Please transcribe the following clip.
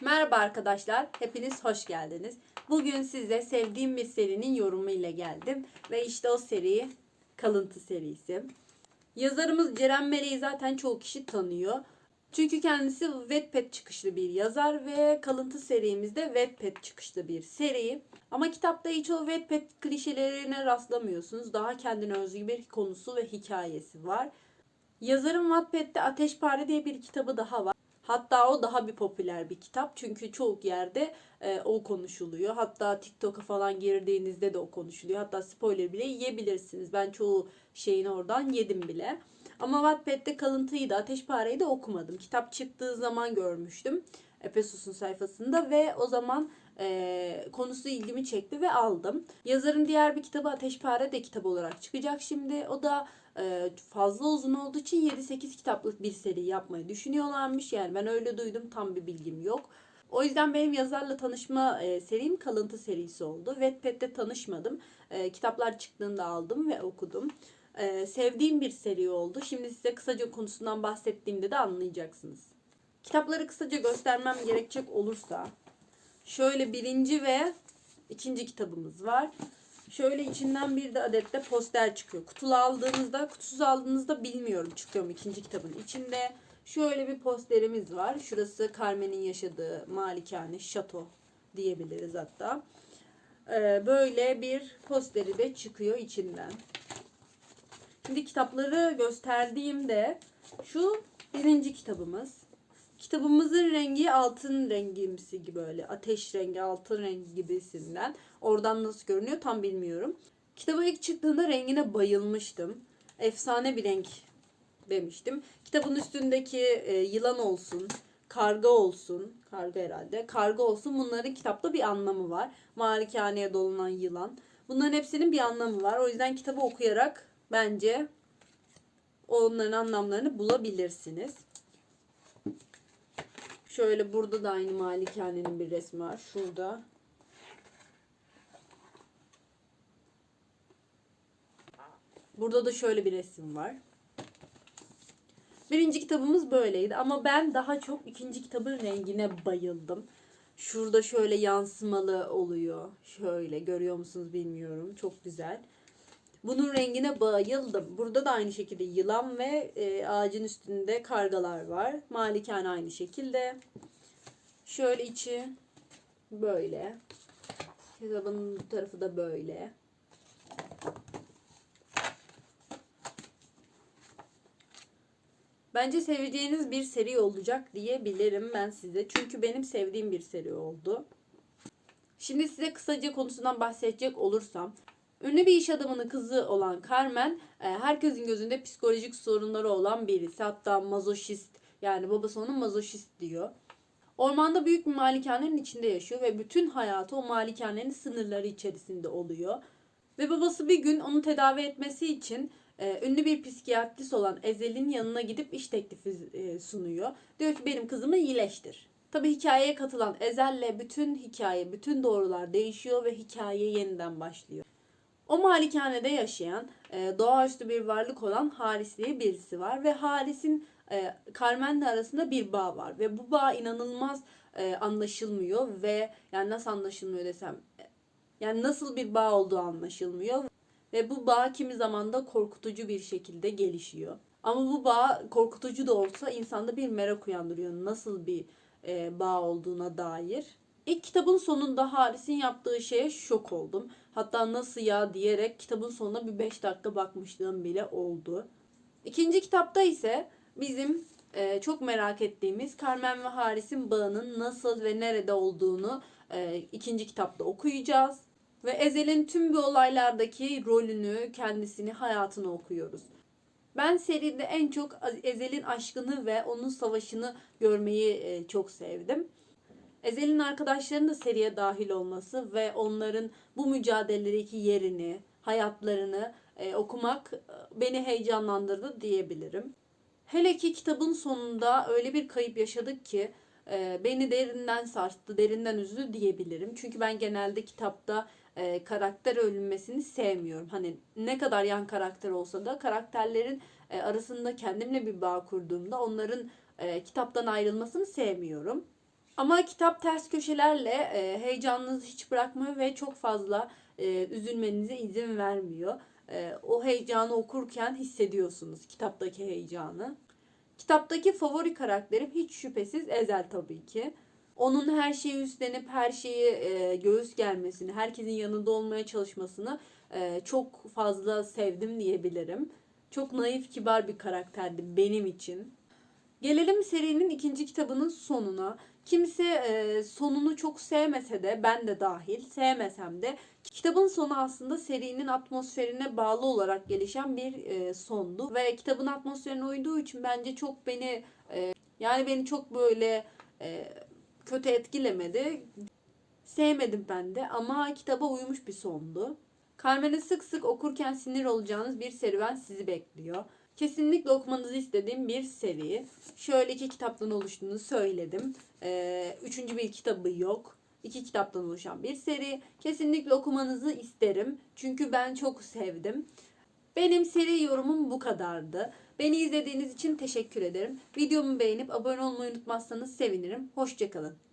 Merhaba arkadaşlar, hepiniz hoş geldiniz. Bugün size sevdiğim bir serinin yorumu ile geldim. Ve işte o seri Kalıntı serisi. Yazarımız Ceren Meleği zaten çoğu kişi tanıyor. Çünkü kendisi Wattpad çıkışlı bir yazar ve Kalıntı serimizde Wattpad çıkışlı bir seri. Ama kitapta hiç o Wattpad klişelerine rastlamıyorsunuz. Daha kendine özgü bir konusu ve hikayesi var. Yazarın Wattpad'de Ateşpare diye bir kitabı daha var. Hatta o daha bir popüler bir kitap. Çünkü çoğu yerde e, o konuşuluyor. Hatta TikTok'a falan girdiğinizde de o konuşuluyor. Hatta spoiler bile yiyebilirsiniz. Ben çoğu şeyini oradan yedim bile. Ama Wattpad'de kalıntıyı da Ateşpare'yi de okumadım. Kitap çıktığı zaman görmüştüm. Epesus'un sayfasında ve o zaman e, konusu ilgimi çekti ve aldım. Yazarın diğer bir kitabı Ateşpare de kitap olarak çıkacak şimdi. O da fazla uzun olduğu için 7-8 kitaplık bir seri yapmayı düşünüyorlarmış. Yani ben öyle duydum tam bir bilgim yok. O yüzden benim yazarla tanışma e, serim kalıntı serisi oldu. Wattpad'de tanışmadım. E, kitaplar çıktığında aldım ve okudum. E, sevdiğim bir seri oldu. Şimdi size kısaca konusundan bahsettiğimde de anlayacaksınız. Kitapları kısaca göstermem gerekecek olursa şöyle birinci ve ikinci kitabımız var. Şöyle içinden bir de adette poster çıkıyor. Kutulu aldığınızda, kutusuz aldığınızda bilmiyorum çıkıyor mu ikinci kitabın içinde. Şöyle bir posterimiz var. Şurası Carmen'in yaşadığı malikane, şato diyebiliriz hatta. Ee, böyle bir posteri de çıkıyor içinden. Şimdi kitapları gösterdiğimde şu birinci kitabımız. Kitabımızın rengi altın rengimsi gibi böyle ateş rengi altın rengi gibisinden. Oradan nasıl görünüyor tam bilmiyorum. Kitabı ilk çıktığında rengine bayılmıştım. Efsane bir renk demiştim. Kitabın üstündeki e, yılan olsun, karga olsun, karga herhalde, karga olsun bunların kitapta bir anlamı var. Malikaneye dolanan yılan. Bunların hepsinin bir anlamı var. O yüzden kitabı okuyarak bence onların anlamlarını bulabilirsiniz. Şöyle burada da aynı malikanenin bir resmi var. Şurada. Burada da şöyle bir resim var. Birinci kitabımız böyleydi ama ben daha çok ikinci kitabın rengine bayıldım. Şurada şöyle yansımalı oluyor. Şöyle görüyor musunuz bilmiyorum. Çok güzel. Bunun rengine bayıldım. Burada da aynı şekilde yılan ve e, ağacın üstünde kargalar var. Malikane aynı şekilde. Şöyle içi böyle. Kitabın bu tarafı da böyle. Bence seveceğiniz bir seri olacak diyebilirim ben size. Çünkü benim sevdiğim bir seri oldu. Şimdi size kısaca konusundan bahsedecek olursam. Ünlü bir iş adamının kızı olan Carmen, e, herkesin gözünde psikolojik sorunları olan birisi. Hatta mazoşist yani babası onu mazoşist diyor. Ormanda büyük bir malikanenin içinde yaşıyor ve bütün hayatı o malikanenin sınırları içerisinde oluyor. Ve babası bir gün onu tedavi etmesi için e, ünlü bir psikiyatrist olan Ezel'in yanına gidip iş teklifi e, sunuyor. Diyor ki benim kızımı iyileştir. Tabi hikayeye katılan Ezel'le bütün hikaye, bütün doğrular değişiyor ve hikaye yeniden başlıyor. O malikanede yaşayan e, doğaüstü bir varlık olan Haris diye birisi var ve Haris'in e, Carmen'le arasında bir bağ var ve bu bağ inanılmaz e, anlaşılmıyor ve yani nasıl anlaşılmıyor desem e, yani nasıl bir bağ olduğu anlaşılmıyor ve bu bağ kimi zaman da korkutucu bir şekilde gelişiyor. Ama bu bağ korkutucu da olsa insanda bir merak uyandırıyor. Nasıl bir e, bağ olduğuna dair. İlk kitabın sonunda Haris'in yaptığı şeye şok oldum. Hatta nasıl ya diyerek kitabın sonuna bir 5 dakika bakmışlığım bile oldu. İkinci kitapta ise bizim e, çok merak ettiğimiz Carmen ve Haris'in bağının nasıl ve nerede olduğunu e, ikinci kitapta okuyacağız. Ve Ezel'in tüm bu olaylardaki rolünü, kendisini, hayatını okuyoruz. Ben seride en çok Ezel'in aşkını ve onun savaşını görmeyi e, çok sevdim. Ezel'in arkadaşlarının da seriye dahil olması ve onların bu mücadeledeki yerini, hayatlarını e, okumak e, beni heyecanlandırdı diyebilirim. Hele ki kitabın sonunda öyle bir kayıp yaşadık ki e, beni derinden sarstı, derinden üzdü diyebilirim. Çünkü ben genelde kitapta e, karakter ölünmesini sevmiyorum. Hani ne kadar yan karakter olsa da karakterlerin e, arasında kendimle bir bağ kurduğumda onların e, kitaptan ayrılmasını sevmiyorum. Ama kitap ters köşelerle e, heyecanınızı hiç bırakmıyor ve çok fazla e, üzülmenize izin vermiyor. E, o heyecanı okurken hissediyorsunuz kitaptaki heyecanı. Kitaptaki favori karakterim hiç şüphesiz Ezel tabii ki. Onun her şeyi üstlenip her şeyi e, göğüs gelmesini, herkesin yanında olmaya çalışmasını e, çok fazla sevdim diyebilirim. Çok naif, kibar bir karakterdi benim için. Gelelim serinin ikinci kitabının sonuna. Kimse e, sonunu çok sevmese de ben de dahil sevmesem de kitabın sonu aslında serinin atmosferine bağlı olarak gelişen bir e, sondu ve kitabın atmosferine uyduğu için bence çok beni e, yani beni çok böyle e, kötü etkilemedi. Sevmedim ben de ama kitaba uymuş bir sondu. Carmen'i sık sık okurken sinir olacağınız bir serüven sizi bekliyor. Kesinlikle okumanızı istediğim bir seri. Şöyle iki kitaptan oluştuğunu söyledim. Ee, üçüncü bir kitabı yok. İki kitaptan oluşan bir seri. Kesinlikle okumanızı isterim. Çünkü ben çok sevdim. Benim seri yorumum bu kadardı. Beni izlediğiniz için teşekkür ederim. Videomu beğenip abone olmayı unutmazsanız sevinirim. Hoşçakalın.